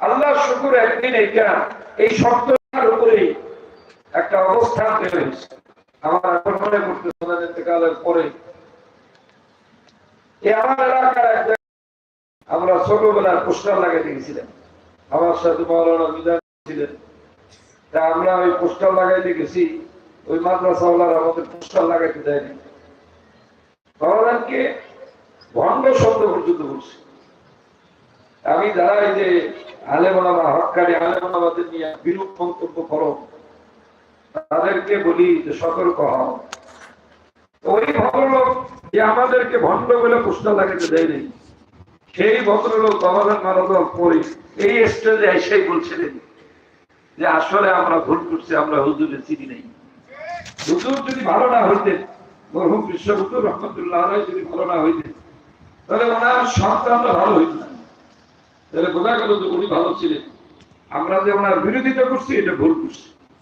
আল্লাহ শুকুর একদিন এইটা এই শব্দটার উপরেই একটা অবস্থান আমার এখন মনে করতে কালের পরে আমার এলাকার আমরা ছোটবেলার পোস্টার গেছিলাম আমার সাথে মৌলানা ছিলেন। তা আমরা ওই পোস্টার ওই মাদ্রাসাওয়ালার আমাদের পোস্টার লাগাইতে দেয়নি। মৌলানকে ভণ্ড শব্দ পর্যন্ত বলছি। আমি এই যে আলেমনামা হকারি আলেমনামাদের নিয়ে বিরূপ মন্তব্য করো। তাদেরকে বলি যে সতর্ক হও। ওই ভদ্রলোক যে আমাদেরকে ভণ্ড বলে পোস্টার লাগাতে দেয়নি, সেই ভদ্রলোক আমাদের মানব পরে এই স্টেজে এসেই বলছিলেন যে আসলে আমরা ভুল করছি, আমরা হুজুরে চিনি নেই। হুজুর যদি ভালো না হইতেন, মরহুম বিশ্ব হুজুর রহমতুল্লাহ যদি ভালো না হইতেন, তাহলে ওনার সন্তানরা ভালো হইত না। তাহলে বোঝা গেল যে উনি ভালো ছিলেন। আমরা যে ওনার বিরোধিতা করছি, এটা ভুল করছি।